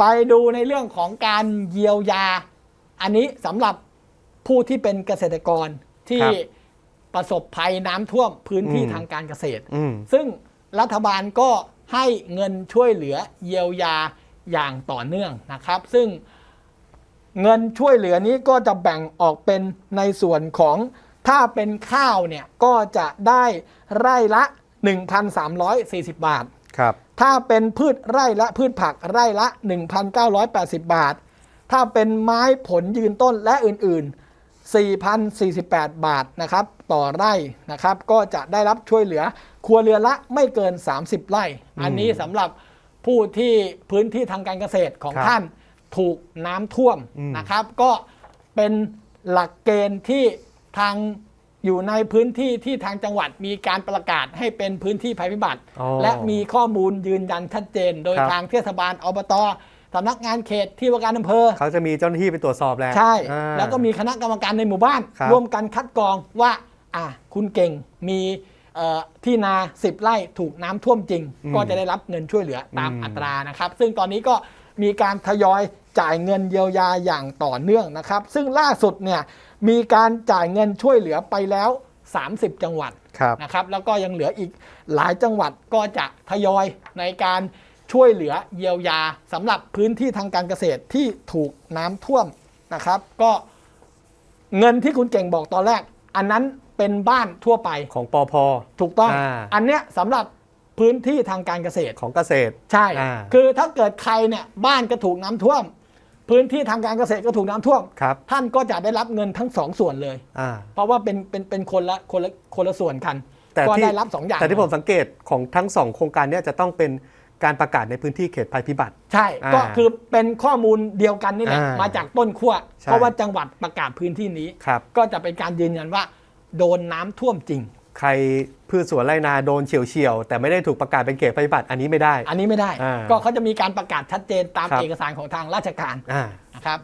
ไปดูในเรื่องของการเยียวยา อันนี้สำหรับผู้ที่เป็นเกษตรกรที่ครับประสบภัยน้ำท่วมพื้นที่อืม ทางการเกษตร อืม ซึ่งรัฐบาลก็ให้เงินช่วยเหลือเยียวยาอย่างต่อเนื่องนะครับ ซึ่งเงินช่วยเหลือนี้ก็จะแบ่งออกเป็นในส่วนของถ้าเป็นข้าวเนี่ยก็จะได้ไร่ละ 1,340 บาท ครับ ถ้าเป็นพืชไร่ละพืชผักไร่ละ 1,980 บาท ถ้าเป็นไม้ผลยืนต้นและอื่น ๆ4,048 บาทนะครับต่อไร่นะครับก็จะได้รับช่วยเหลือครัวเรือนละไม่เกิน 30 ไร่ อันนี้สำหรับผู้ที่พื้นที่ทางการเกษตรของครับท่านถูกน้ำท่วมอืมนะครับ ก็เป็นหลักเกณฑ์ที่ทาง อยู่ในพื้นที่ที่ทางจังหวัดมีการประกาศให้เป็นพื้นที่ภัยพิบัติ อ๋อและมีข้อมูลยืนยันชัดเจน โดยครับ ทางเทศบาลอบตสำนักงานเขตที่ว่าการอำเภอ เขาจะมีเจ้าหน้าที่ไปตรวจสอบแล้วใช่ อ่า แล้วก็มีคณะกรรมการในหมู่บ้าน ครับร่วมกันคัดกรองว่าอะคุณเก่งมีเอ่อที่นา 10 ไร่ถูกน้ำท่วมจริงก็จะได้รับเงินช่วยเหลือตามอัตรานะครับ ซึ่งตอนนี้ก็ มีการทยอยจ่ายเงินเยียวยาอย่างต่อเนื่องนะครับ ซึ่งล่าสุดเนี่ยมีการจ่ายเงินช่วยเหลือไปแล้ว 30 จังหวัดครับนะครับ แล้วก็ยังเหลืออีกหลายจังหวัดก็จะทยอยในการช่วยเหลือเยียวยาสำหรับพื้นที่ทางการเกษตรที่ถูกน้ำท่วมนะครับ ก็เงินที่คุณเก่งบอกตอนแรก อันนั้นเป็นบ้านทั่วไปของปอพถูกต้องอ่าอันเนี้ยสำหรับ พื้นที่ทางการเกษตร ของเกษตร ใช่ อ่า คือถ้าเกิดใครเนี่ยบ้านก็ถูกน้ำท่วม พื้นที่ทางการเกษตรก็ถูกน้ำท่วม ครับท่านก็จะได้รับเงินทั้งสองส่วนเลย อ่าเพราะว่าเป็นเป็นเป็นคนละคนละคนละส่วนกันแต่ก็ที่ได้รับสองอย่างแต่ที่ผมสังเกตของทั้งสองโครงการเนี้จะต้องเป็นการประกาศในพื้นที่เขตภัยพิบัติ ใช่ อ่าก็คือเป็นข้อมูลเดียวกันนี่แหละอ่ามมาจากต้นขั้วใช่ เพราะว่าจังหวัดประกาศพื้นที่นี้ ครับ ก็จะเป็นการยืนยันว่า โดนน้ำท่วมจริง ใครพืชสวนไรนาโดนเฉียวเฉียวๆแต่ไม่ได้ถูกประกาศเป็นเขตภัยพิบัติอันนี้ไม่ได้ อันนี้ไม่ได้ อ่าก็เขาจะมีการประกาศชัดเจนตามครับ เอกสารของทางราชการอ่า นะครับ